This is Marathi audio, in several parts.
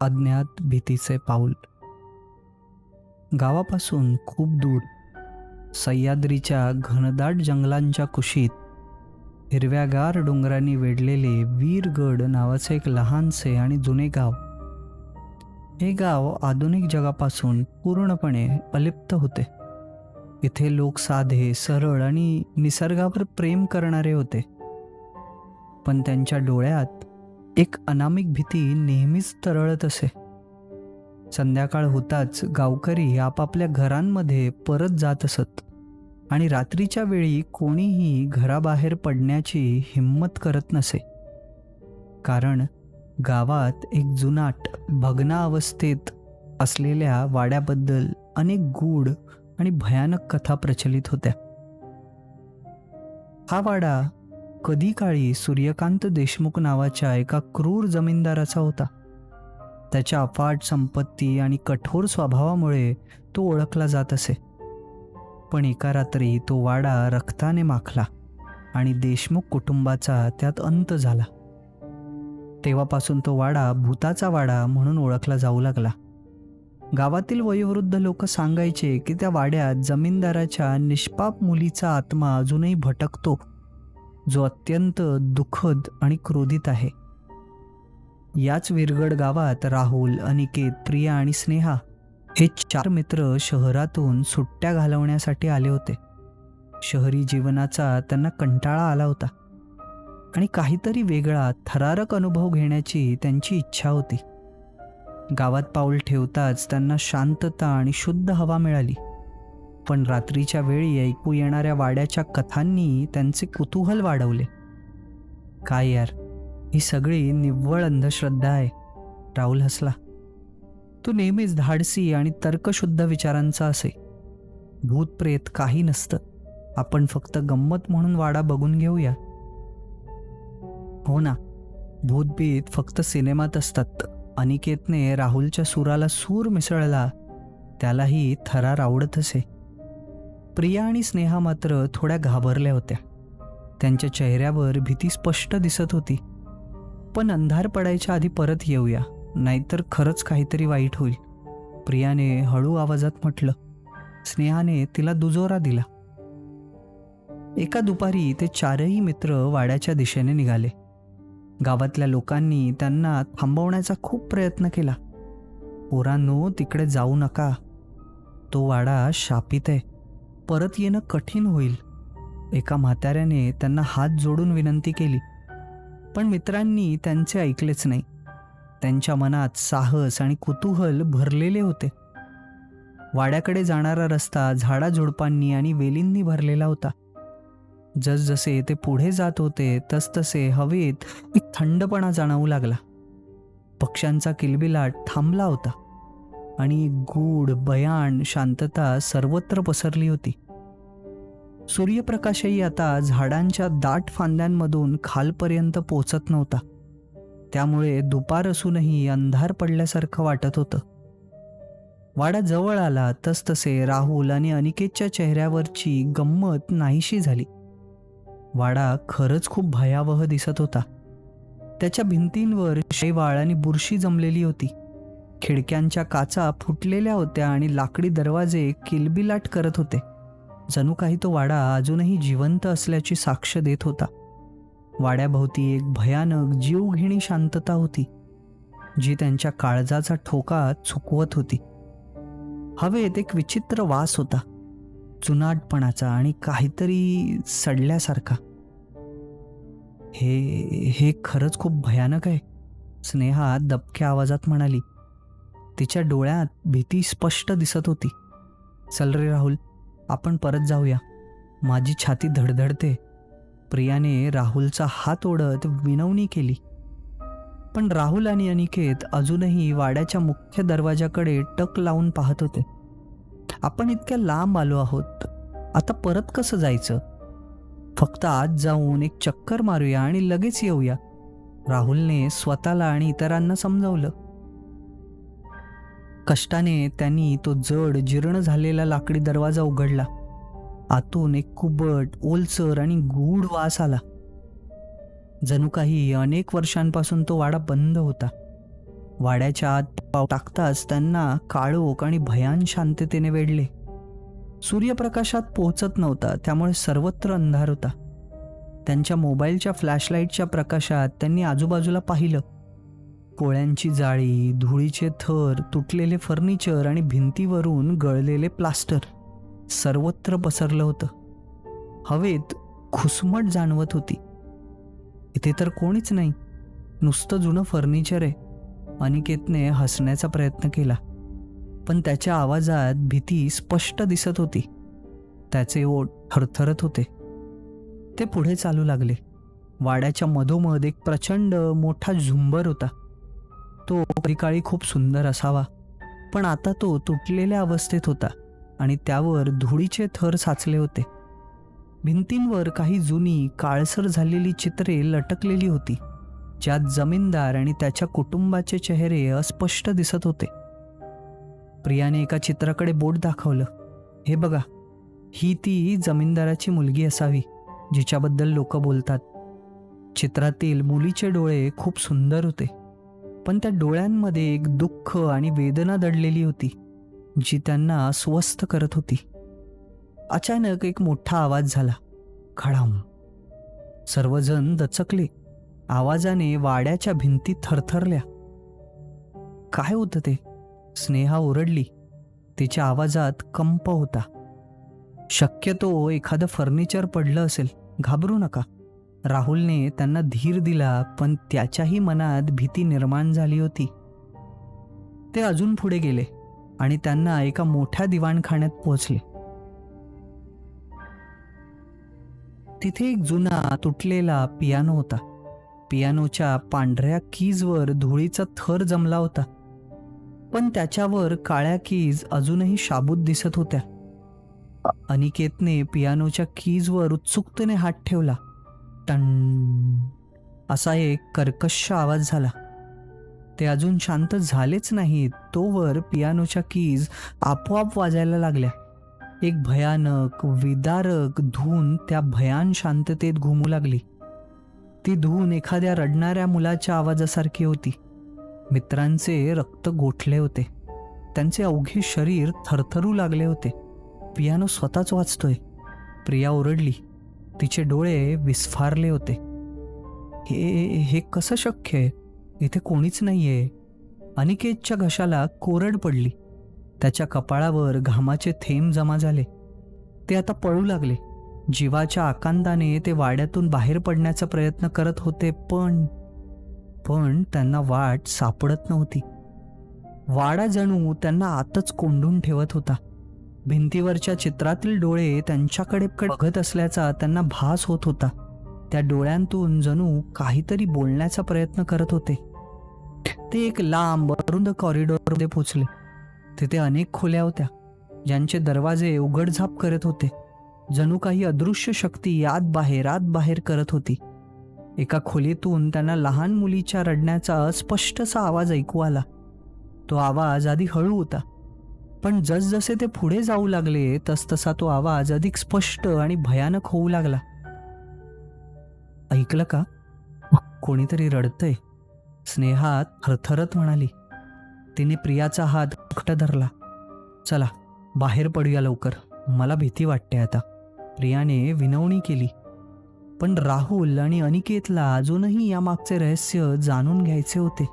अज्ञात भीतीचे पाऊल. गावापासून खूप दूर सह्याद्रीच्या घनदाट जंगलांच्या कुशीत हिरव्यागार डोंगरांनी वेढलेले वीरगड नावाचे एक लहानसे आणि जुने गाव. हे गाव आधुनिक जगापासून पूर्णपणे अलिप्त होते. इथे लोक साधे सरळ आणि निसर्गावर प्रेम करणारे होते. पण त्यांच्या डोळ्यात एक अनामिक भीती नेहमीच तरळत असे. संध्याकाळ होताच गावकरी आपापल्या घरांमध्ये परत जात असत आणि रात्रीच्या वेळी कोणीही घराबाहेर पडण्याची हिंमत करत नसे. कारण गावात एक जुनाट भग्ना अवस्थेत असलेल्या वाड्याबद्दल अनेक गूढ आणि भयानक कथा प्रचलित होत्या. हा वाडा कधी काळी सूर्यकांत देशमुख नावाच्या एका क्रूर जमीनदाराचा होता. त्याच्या अफाट संपत्ती आणि कठोर स्वभावामुळे तो ओळखला जात असे. पण एका रात्री तो वाडा रक्ताने माखला आणि देशमुख कुटुंबाचा त्यात अंत झाला. तेव्हापासून तो वाडा भूताचा वाडा म्हणून ओळखला जाऊ लागला. गावातील वयोवृद्ध लोक सांगायचे की त्या वाड्यात जमीनदाराच्या निष्पाप मुलीचा आत्मा अजूनही भटकतो जो अत्यंत दुःखद आणि क्रोधित आहे. याच विरगड गावात राहुल अनिकेत प्रिया आणि स्नेहा हे चार मित्र शहरातून सुट्ट्या घालवण्यासाठी आले होते. शहरी जीवनाचा त्यांना कंटाळा आला होता आणि काहीतरी वेगळा थरारक अनुभव घेण्याची त्यांची इच्छा होती. गावात पाऊल ठेवताच त्यांना शांतता आणि शुद्ध हवा मिळाली. पण रात्रीच्या वेळी ऐकू येणाऱ्या वाड्याच्या कथांनी त्यांचे कुतूहल वाढवले. काय यार ही सगळी निव्वळ अंधश्रद्धा आहे राहुल हसला. तो नेहमीच धाडसी आणि तर्कशुद्ध विचारांचा असे. भूतप्रेत काही नसतं. आपण फक्त गंमत म्हणून वाडा बघून घेऊया. हो ना भूतभीत फक्त सिनेमात असतात. अनिकेतने राहुलच्या सुराला सूर मिसळला. त्यालाही थरार आवडत असे. प्रिया आणि स्नेहा मात्र थोड्या घाबरल्या होत्या. त्यांच्या चेहऱ्यावर भीती स्पष्ट दिसत होती. पण अंधार पडायच्या आधी परत येऊया नाहीतर खरंच काहीतरी वाईट होईल. प्रियाने हळू आवाजात म्हटलं. स्नेहाने तिला दुजोरा दिला. एका दुपारी ते चारही मित्र वाड्याच्या दिशेने निघाले. गावातल्या लोकांनी त्यांना थांबवण्याचा खूप प्रयत्न केला. पोरांनो तिकडे जाऊ नका. तो वाडा शापित आहे. परत येणं कठीण होईल. एका म्हाताऱ्याने त्यांना हात जोडून विनंती केली. पण मित्रांनी त्यांचे ऐकलेच नाही. त्यांच्या मनात साहस आणि कुतूहल भरलेले होते. वाड्याकडे जाणारा रस्ता झाडाझुडपांनी आणि वेलींनी भरलेला होता. जसजसे ते पुढे जात होते तसतसे हवेत एक थंडपणा जाणवू लागला. पक्ष्यांचा किलबिलाट थांबला होता. आणि एक गूढ भयान शांतता सर्वत्र पसरली होती. सूर्यप्रकाशही आता झाडांच्या दाट फांद्यांमधून खालपर्यंत पोचत नव्हता. त्यामुळे दुपार असूनही अंधार पडल्यासारखं वाटत होतं. वाडा जवळ आला तसतसे राहुल आणि अनिकेतच्या चेहऱ्यावरची गंमत नाहीशी झाली. वाडा खरंच खूप भयावह दिसत होता. त्याच्या भिंतींवर शैवाळ आणि बुरशी जमलेली होती. खिडक्यांच्या काचा फुटलेल्या होत्या आणि लाकडी दरवाजे किलबिलाट करत होते. जणू काही तो वाडा अजूनही जिवंत असल्याची साक्ष देत होता. वाड्याभोवती एक भयानक जीवघेणी शांतता होती जी त्यांच्या काळजाचा ठोका चुकवत होती. हवेत एक विचित्र वास होता चुनाटपणाचा आणि काहीतरी सडल्यासारखा. हे हे खरंच खूप भयानक आहे स्नेहा दबक्या आवाजात म्हणाली. तिच्या डोळ्यात भीती स्पष्ट दिसत होती. चल रे राहुल आपण परत जाऊया. माझी छाती धडधडते. प्रियाने राहुलचा हात ओढत विनवणी केली. पण राहुल आणि अनिकेत अजूनही वाड्याच्या मुख्य दरवाजाकडे टक लावून पाहत होते. आपण इतक्या लांब आलो आहोत. आता परत कसं जायचं? फक्त आज जाऊन एक चक्कर मारूया आणि लगेच येऊया. राहुलने स्वतःला आणि इतरांना समजावलं. कष्टाने त्यांनी तो जड जीर्ण झालेला लाकडी दरवाजा उघडला. आतून एक कुबट ओलसर आणि गूढ वास आला. जणू काही अनेक वर्षांपासून तो वाडा बंद होता. वाड्याच्या आत पाव टाकताच त्यांना काळोख आणि भयान शांततेने वेढले. सूर्यप्रकाशात पोहोचत नव्हता त्यामुळे सर्वत्र अंधार होता. त्यांच्या मोबाईलच्या फ्लॅशलाईटच्या प्रकाशात त्यांनी आजूबाजूला पाहिलं. कोळ्यांची जाळी धुळीचे थर तुटलेले फर्निचर आणि भिंतीवरून गळलेले प्लास्टर सर्वत्र पसरलं होतं. हवेत खुसमट जाणवत होती. इथे तर कोणीच नाही. नुसतं जुनं फर्निचर आहे. अनिकेतने हसण्याचा प्रयत्न केला. पण त्याच्या आवाजात भीती स्पष्ट दिसत होती. त्याचे ओठ थरथरत होते. ते पुढे चालू लागले. वाड्याच्या मधोमध एक प्रचंड मोठा झुंबर होता. तो काळी खूप सुंदर असावा. पण आता तो तुटलेल्या अवस्थेत होता आणि त्यावर धुळीचे थर साचले होते. भिंतींवर काही जुनी काळसर झालेली चित्रे लटकलेली होती. ज्यात जमीनदार आणि त्याच्या कुटुंबाचे चेहरे अस्पष्ट दिसत होते. प्रियाने एका चित्राकडे बोट दाखवलं. हे बघा ही ती जमीनदाराची मुलगी असावी जिच्याबद्दल लोक बोलतात. चित्रातील मुलीचे डोळे खूप सुंदर होते. पण त्या डोळ्यांमध्ये एक दुःख आणि वेदना दडलेली होती जी त्यांना स्वस्थ करत होती. अचानक एक मोठा आवाज झाला. खडाम सर्वजण दचकले. आवाजाने वाड्याच्या भिंती थरथरल्या. काय होतं ते? स्नेहा ओरडली. तिच्या आवाजात कंप होता. शक्यतो एखादं फर्निचर पडलं असेल. घाबरू नका. राहुलने त्यांना धीर दिला पण त्याच्याही मनात भीती निर्माण झाली होती. ते अजून पुढे गेले आणि त्यांना एका मोठ्या दिवाणखान्यात पोहोचले. तिथे एक जुना तुटलेला पियानो होता. पियानोच्या पांढऱ्या कीजवर धुळीचा थर जमला होता. पण त्याच्यावर काळ्या कीज अजूनही शाबूत दिसत होत्या. अनिकेतने पियानोच्या कीजवर उत्सुकतेने हात ठेवला. टन. असा एक कर्कश आवाज झाला. ते अजून शांत झालेच नाहीत. तोवर पियानोच्या कीज आपोआप वाजायला लागल्या. एक भयानक विदारक धून त्या भयान शांततेत घुमू लागली. ती धून एखाद्या रडणाऱ्या मुलाच्या आवाजासारखी होती. मित्रांचे रक्त गोठले होते. त्यांचे अवघे शरीर थरथरू लागले होते. पियानो स्वतःच वाचतोय. प्रिया ओरडली. तिचे डोळे विस्फारले होते. हे हे कसं शक्य आहे? इथे कोणीच नाहीये. अनिकेतच्या घशाला कोरड पडली. त्याच्या कपाळावर घामाचे थेंब जमा झाले. ते आता पळू लागले. जीवाच्या आकांदाने ते वाड्यातून बाहेर पडण्याचा प्रयत्न करत होते पण पण त्यांना वाट सापडत नव्हती. वाडा जणू त्यांना आतच कोंडून ठेवत होता. भिंतीवरच्या चित्रातील डोळे त्यांच्याकडे बघत असल्याचा त्यांना भास होत होता. त्या डोळ्यांतून जणू काहीतरी बोलण्याचा प्रयत्न करत होते. ते एक लांब अरुंद कॉरिडॉरमध्ये पोचले. तिथे अनेक खोल्या होत्या ज्यांचे दरवाजे उघडझाप करत होते. जणू काही अदृश्य शक्ती आत बाहेर आत बाहेर करत होती. एका खोलीतून त्यांना लहान मुलीच्या रडण्याचा अस्पष्टसा आवाज ऐकू आला. तो आवाज आधी हळू होता पण जसजसे ते पुढे जाऊ लागले तसतसा तो आवाज अधिक स्पष्ट आणि भयानक होऊ लागला. ऐकलं का? कोणीतरी रडतंय. स्नेहा थरथरत म्हणाली. तिने प्रियाचा हात घट्ट धरला. चला बाहेर पडूया लवकर. मला भीती वाटते आता. प्रियाने विनवणी केली. पण राहुल आणि अनिकेतला अजूनही यामागचे रहस्य जाणून घ्यायचे होते.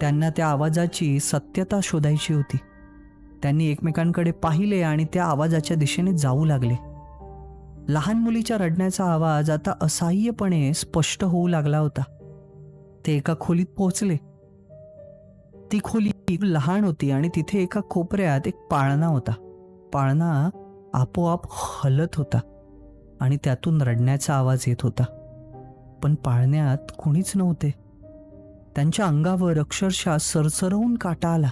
त्यांना त्या आवाजाची सत्यता शोधायची होती. त्यांनी एकमेकांकडे पाहिले आणि त्या आवाजाच्या दिशेने जाऊ लागले. लहान मुलीच्या रडण्याचा आवाज आता असहाय्यपणे स्पष्ट होऊ लागला होता. ते एका खोलीत पोहोचले. ती खोली लहान होती आणि तिथे एका कोपऱ्यात एक पाळणा होता. पाळणा आपोआप हलत होता आणि त्यातून रडण्याचा आवाज येत होता. पण पाळण्यात कुणीच नव्हते. त्यांच्या अंगावर अक्षरशः सरसरवून काटा आला.